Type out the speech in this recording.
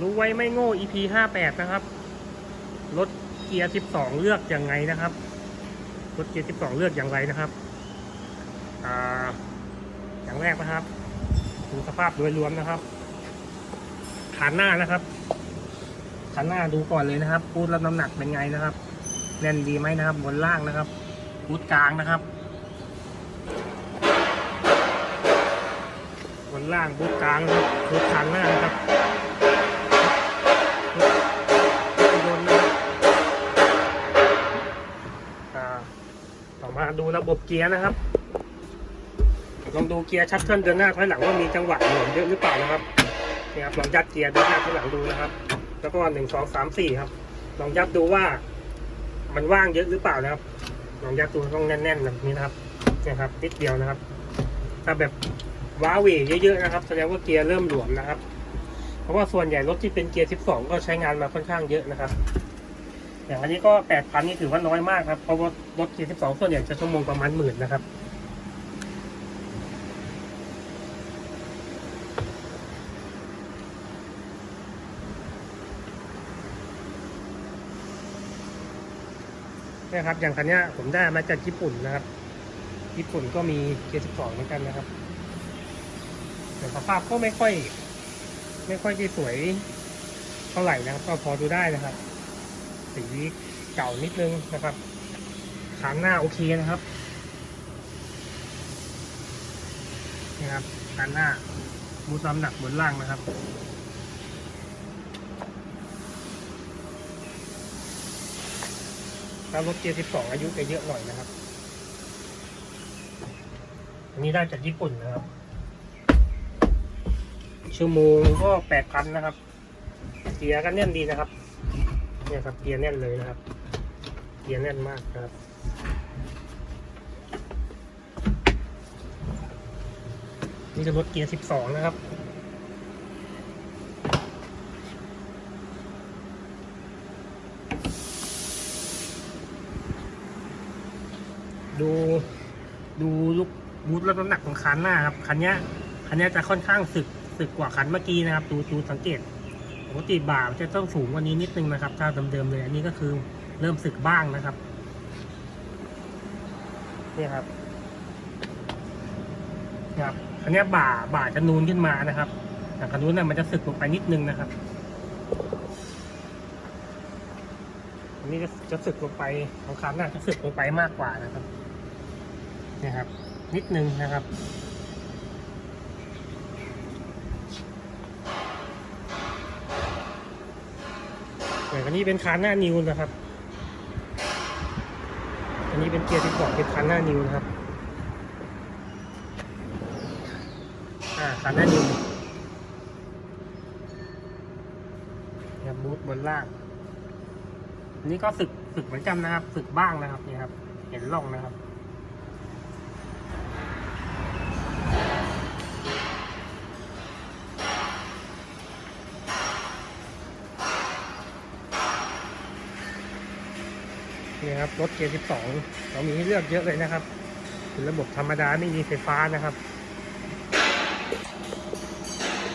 รู้ไว้ไม่โง่ EP ห้าแปดนะครับ รถเกียร์สิบสองเลือกยังไงนะครับ รถเกียร์สิบสองเลือกอย่างไรนะครับอ่าอย่างแรกนะครับ ดูสภาพโดยรวมนะครับขาหน้านะครับขาหน้าดูก่อนเลยนะครับพูดรับน้ำหนักเป็นไงนะครับแน่นดีไหมนะครับ บนล่างนะครับพูดกลางนะครับ บนล่างพูดกลางนะครับพูดขาหน้านะครับ มาดูระบบเกียร์นะครับ ลองดูเกียร์ชักเทิลเดินหน้าถอยหลังว่ามีจังหวะหมุนเยอะหรือเปล่านะครับนี่ครับลองยัดเกียร์เดินหน้าถอยหลังดูนะครับ แล้วก็หนึ่งสองสามสี่ครับ ลองยัดดูว่า มันว่างเยอะหรือเปล่านะครับ ลองยัดดูต้องแน่นๆแบบนี้นะครับเนี่ยครับนิดเดียวนะครับ ถ้าแบบว้าเวเยอะๆนะครับ แสดงว่าเกียร์เริ่มหลวมนะครับ เพราะว่าส่วนใหญ่รถที่เป็นเกียร์ 12 ก็ใช้งานมาค่อนข้างเยอะนะครับ อย่างอันนี้ก็8,000นี่ถือว่าน้อยมากครับ เพราะว่ารถเกียร์12ส่วนใหญ่จะชั่วโมงประมาณหมื่นนะครับ นี่ครับ อย่างคันนี้ผมได้มาจากญี่ปุ่นนะครับ ญี่ปุ่นก็มีเกียร์12เหมือนกันนะครับแต่สภาพก็ไม่ค่อย ไม่ค่อยที่สวยเท่าไหร่นะครับ ก็พอดูได้นะครับ สีเก่านิดนึงนะครับขางหน้าโอเคนะครับนี่ครับขางหน้ามูดน้ำหนักบนล่างนะครับถ้ารถเกียร์12 อายุจะเยอะหน่อยนะครับ อันนี้ได้จากญี่ปุ่นนะครับ ชั่วโมงก็แปดพันนะครับ เกียร์ก็แน่นดีนะครับ เนี่ยครับเกียร์แน่นเลยนะครับ เกียร์แน่นมากนะครับนี่จะรถเกียร์ 12 นะครับดูดูลูกบูทและน้ำหนักของคันหน้าครับคันนี้คันนี้จะค่อนข้างสึกสึกกว่าคันเมื่อกี้นะครับ ดูดูสังเกต ปกติบ่าจะต้องสูงกว่านี้นิดนึงนะครับถ้าเดิมๆเลยอันนี้ก็คือเริ่มสึกบ้างนะครับนี่ครับนี่ครับคันนี้บ่าบ่าจะนูนขึ้นมานะครับแต่คันนู้นน่ะมันจะสึกลงไปนิดนึงนะครับอันนี้จะจะสึกลงไปของคันน่าจะสึกลงไปมากกว่านะครับเนี่ยครับ นิดนึงนะครับ อันนี้เป็นคันหน้านิวนะครับ อันนี้เป็นเกียร์ที่สองเป็นคันหน้านิวนะครับ อ่าคันหน้านิวเนี่ยบูทบนล่างอันนี้ก็สึกสึกเหมือนกันนะครับ สึกบ้างนะครับนี่ครับ เห็นร่องนะครับ นี่ครับรถเกียร์องเรามีให้เลือกเยอะเลยนะครับเป็นระบบธรรมดาไม่มีไฟฟ้านะครับ